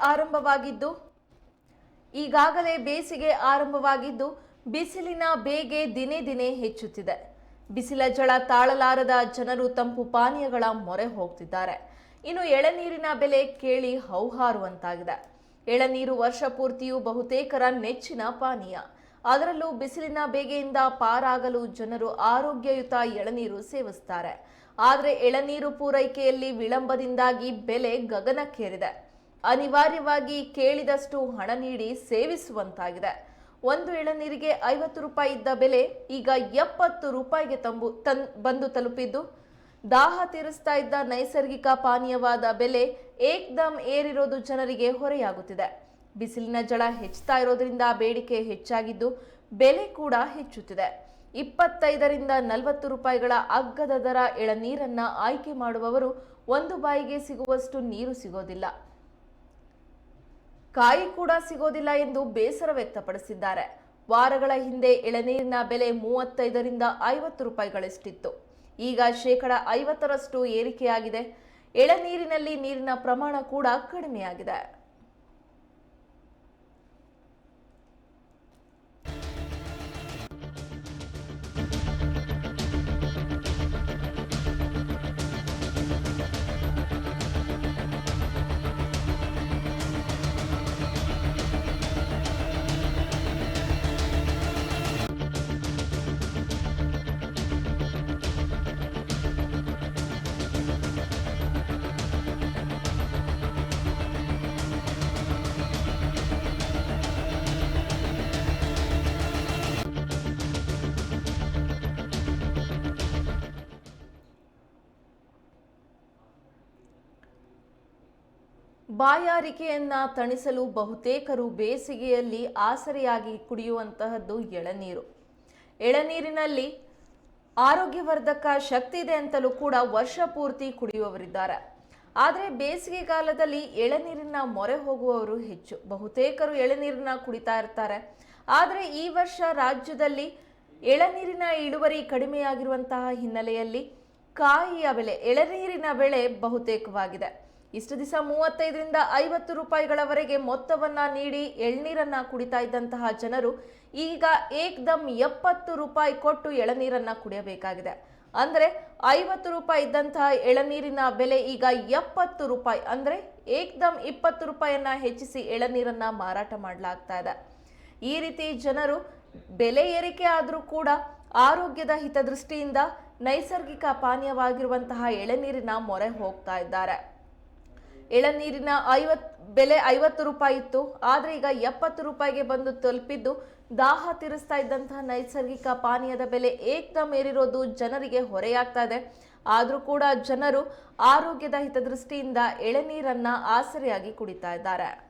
ಆರಂಭವಾಗಿದ್ದು, ಈಗಾಗಲೇ ಬೇಸಿಗೆ ಆರಂಭವಾಗಿದ್ದು, ಬಿಸಿಲಿನ ಬೇಗೆ ದಿನೇ ದಿನೇ ಹೆಚ್ಚುತ್ತಿದೆ. ಬಿಸಿಲ ಜಳ ತಾಳಲಾರದ ಜನರು ತಂಪು ಪಾನೀಯಗಳ ಮೊರೆ ಹೋಗ್ತಿದ್ದಾರೆ. ಇನ್ನು ಎಳನೀರಿನ ಬೆಲೆ ಕೇಳಿ ಹೌಹಾರುವಂತಾಗಿದೆ. ಎಳನೀರು ವರ್ಷ ಪೂರ್ತಿಯೂ ಬಹುತೇಕರ ನೆಚ್ಚಿನ ಪಾನೀಯ. ಅದರಲ್ಲೂ ಬಿಸಿಲಿನ ಬೇಗೆಯಿಂದ ಪಾರಾಗಲು ಜನರು ಆರೋಗ್ಯಯುತ ಎಳನೀರು ಸೇವಿಸ್ತಾರೆ. ಆದರೆ ಎಳನೀರು ಪೂರೈಕೆಯಲ್ಲಿ ವಿಳಂಬದಿಂದಾಗಿ ಬೆಲೆ ಗಗನಕ್ಕೇರಿದೆ. ಅನಿವಾರ್ಯವಾಗಿ ಕೇಳಿದಷ್ಟು ಹಣ ನೀಡಿ ಸೇವಿಸುವಂತಾಗಿದೆ. ಒಂದು ಎಳನೀರಿಗೆ ಐವತ್ತು ರೂಪಾಯಿ ಇದ್ದ ಬೆಲೆ ಈಗ ಎಪ್ಪತ್ತು ರೂಪಾಯಿಗೆ ತಂಬು ತನ್ ಬಂದು ತಲುಪಿದ್ದು. ದಾಹ ತೀರಿಸ್ತಾ ಇದ್ದ ನೈಸರ್ಗಿಕ ಪಾನೀಯವಾದ ಬೆಲೆ ಏಕ್ದಮ್ ಏರಿರೋದು ಜನರಿಗೆ ಹೊರೆಯಾಗುತ್ತಿದೆ. ಬಿಸಿಲಿನ ಜಳ ಹೆಚ್ಚುತ್ತಾ ಇರೋದ್ರಿಂದ ಬೇಡಿಕೆ ಹೆಚ್ಚಾಗಿದ್ದು ಬೆಲೆ ಕೂಡ ಹೆಚ್ಚುತ್ತಿದೆ. ಇಪ್ಪತ್ತೈದರಿಂದ ನಲವತ್ತು ರೂಪಾಯಿಗಳ ಅಗ್ಗದ ದರ ಎಳನೀರನ್ನ ಆಯ್ಕೆ ಮಾಡುವವರು ಒಂದು ಬಾಯಿಗೆ ಸಿಗುವಷ್ಟು ನೀರು ಸಿಗೋದಿಲ್ಲ. ಕಾಯಿ ಕೂಡ ಸಿಗೋದಿಲ್ಲ ಎಂದು ಬೇಸರ ವ್ಯಕ್ತಪಡಿಸಿದ್ದಾರೆ. ವಾರಗಳ ಹಿಂದೆ ಎಳನೀರಿನ ಬೆಲೆ ಮೂವತ್ತೈದರಿಂದ ಐವತ್ತು ರೂಪಾಯಿಗಳಷ್ಟಿತ್ತು. ಈಗ ಶೇಕಡ ಐವತ್ತರಷ್ಟು ಏರಿಕೆಯಾಗಿದೆ. ಎಳನೀರಿನಲ್ಲಿ ನೀರಿನ ಪ್ರಮಾಣ ಕೂಡ ಕಡಿಮೆಯಾಗಿದೆ. ಬಾಯಾರಿಕೆಯನ್ನ ತಣಿಸಲು ಬಹುತೇಕರು ಬೇಸಿಗೆಯಲ್ಲಿ ಆಸರೆಯಾಗಿ ಕುಡಿಯುವಂತಹದ್ದು ಎಳನೀರು. ಎಳನೀರಿನಲ್ಲಿ ಆರೋಗ್ಯವರ್ಧಕ ಶಕ್ತಿ ಇದೆ ಅಂತಲೂ ಕೂಡ ವರ್ಷ ಪೂರ್ತಿ ಕುಡಿಯುವವರಿದ್ದಾರೆ. ಆದರೆ ಬೇಸಿಗೆ ಕಾಲದಲ್ಲಿ ಎಳನೀರಿನ ಮೊರೆ ಹೋಗುವವರು ಹೆಚ್ಚು. ಬಹುತೇಕರು ಎಳನೀರನ್ನ ಕುಡಿತಾ ಇರ್ತಾರೆ. ಆದರೆ ಈ ವರ್ಷ ರಾಜ್ಯದಲ್ಲಿ ಎಳನೀರಿನ ಇಳುವರಿ ಕಡಿಮೆಯಾಗಿರುವಂತಹ ಹಿನ್ನೆಲೆಯಲ್ಲಿ ಕಾಯಿಯ ಬೆಲೆ, ಎಳನೀರಿನ ಬೆಳೆ ಬಹುತೇಕವಾಗಿದೆ. ಇಷ್ಟು ದಿವಸ ಮೂವತ್ತೈದರಿಂದ ಐವತ್ತು ರೂಪಾಯಿಗಳವರೆಗೆ ಮೊತ್ತವನ್ನ ನೀಡಿ ಎಳ್ನೀರನ್ನ ಕುಡಿತಾ ಇದ್ದಂತಹ ಜನರು ಈಗ ಏಕ್ದಮ್ ಎಪ್ಪತ್ತು ರೂಪಾಯಿ ಕೊಟ್ಟು ಎಳನೀರನ್ನು ಕುಡಿಯಬೇಕಾಗಿದೆ. ಅಂದರೆ ಐವತ್ತು ರೂಪಾಯಿ ಇದ್ದಂತಹ ಎಳನೀರಿನ ಬೆಲೆ ಈಗ ಎಪ್ಪತ್ತು ರೂಪಾಯಿ. ಅಂದರೆ ಏಕ್ದಮ್ ಇಪ್ಪತ್ತು ರೂಪಾಯಿಯನ್ನು ಹೆಚ್ಚಿಸಿ ಎಳನೀರನ್ನು ಮಾರಾಟ ಮಾಡಲಾಗ್ತಾ ಇದೆ. ಈ ರೀತಿ ಜನರು ಬೆಲೆ ಏರಿಕೆ ಆದರೂ ಕೂಡ ಆರೋಗ್ಯದ ಹಿತದೃಷ್ಟಿಯಿಂದ ನೈಸರ್ಗಿಕ ಪಾನೀಯವಾಗಿರುವಂತಹ ಎಳನೀರಿನ ಮೊರೆ ಹೋಗ್ತಾ ಇದ್ದಾರೆ. ಎಳನೀರಿನ ಐವತ್, ಬೆಲೆ ಐವತ್ತು ರೂಪಾಯಿ ಇತ್ತು. ಆದರೆ ಈಗ ಎಪ್ಪತ್ತು ರೂಪಾಯಿಗೆ ಬಂದು ತಲುಪಿದ್ದು ದಾಹ ತೀರಿಸ್ತಾ ಇದ್ದಂತಹ ನೈಸರ್ಗಿಕ ಪಾನೀಯದ ಬೆಲೆ ಏಕ್ದಮ್ ಏರಿರೋದು ಜನರಿಗೆ ಹೊರೆಯಾಗ್ತಾ ಇದೆ. ಆದರೂ ಕೂಡ ಜನರು ಆರೋಗ್ಯದ ಹಿತದೃಷ್ಟಿಯಿಂದ ಎಳನೀರನ್ನ ಆಸರೆಯಾಗಿ ಕುಡಿತಾ ಇದ್ದಾರೆ.